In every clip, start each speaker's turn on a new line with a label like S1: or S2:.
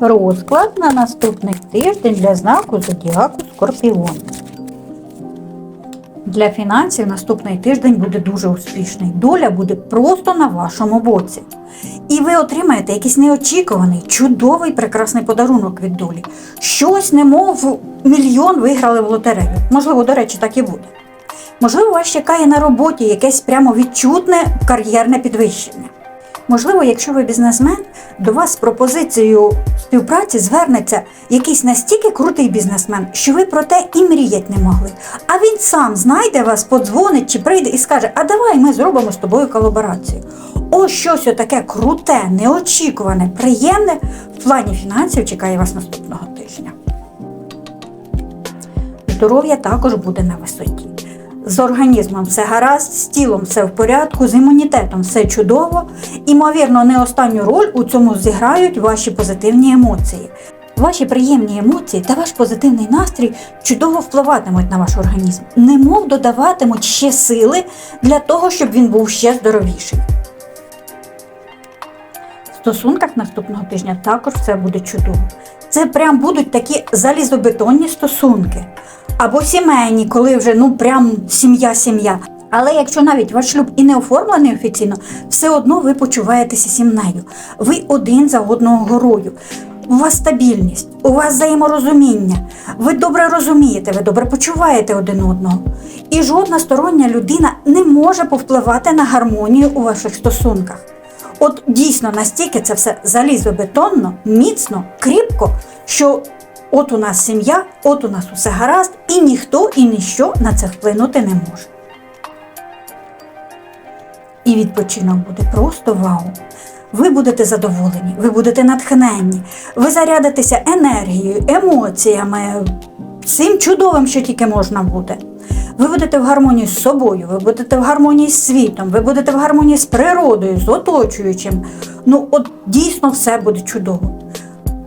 S1: Розклад на наступний тиждень для знаку Зодіаку Скорпіон. Для фінансів наступний тиждень буде дуже успішний. Доля буде просто на вашому боці. І ви отримаєте якийсь неочікуваний, чудовий, прекрасний подарунок від долі. Щось, немов мільйон виграли в лотерею. Можливо, до речі, так і буде. Можливо, вас чекає на роботі якесь прямо відчутне кар'єрне підвищення. Можливо, якщо ви бізнесмен, до вас з пропозицією співпраці звернеться якийсь настільки крутий бізнесмен, що ви про те і мріять не могли. А він сам знайде вас, подзвонить чи прийде і скаже: А давай ми зробимо з тобою колаборацію. Ось щось отаке круте, неочікуване, приємне в плані фінансів чекає вас наступного тижня. Здоров'я також буде на висоті. З організмом все гаразд, з тілом все в порядку, з імунітетом все чудово. Імовірно, не останню роль у цьому зіграють ваші позитивні емоції. Ваші приємні емоції та ваш позитивний настрій чудово впливатимуть на ваш організм, немов додаватимуть ще сили для того, щоб він був ще здоровіший. В стосунках наступного тижня також все буде чудово. Це прям будуть такі залізобетонні стосунки. Або сімейні, коли вже ну прям сім'я-сім'я. Але якщо навіть ваш шлюб і не оформлений офіційно, все одно ви почуваєтеся сім'єю. Ви один за одного горою. У вас стабільність, у вас взаєморозуміння. Ви добре розумієте, ви добре почуваєте один одного. І жодна стороння людина не може повпливати на гармонію у ваших стосунках. От дійсно настільки це все залізобетонно, міцно, кріпко, що от у нас сім'я, от у нас усе гаразд, і ніхто і ніщо на це вплинути не може. І відпочинок буде просто вау. Ви будете задоволені, ви будете натхненні, ви зарядитеся енергією, емоціями, всім чудовим, що тільки можна бути. Ви будете в гармонії з собою, ви будете в гармонії з світом, ви будете в гармонії з природою, з оточуючим. Ну, от дійсно все буде чудово.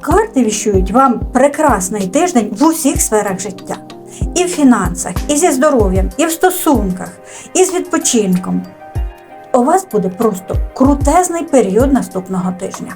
S1: Карти віщують вам прекрасний тиждень в усіх сферах життя. І в фінансах, і зі здоров'ям, і в стосунках, і з відпочинком. У вас буде просто крутезний період наступного тижня.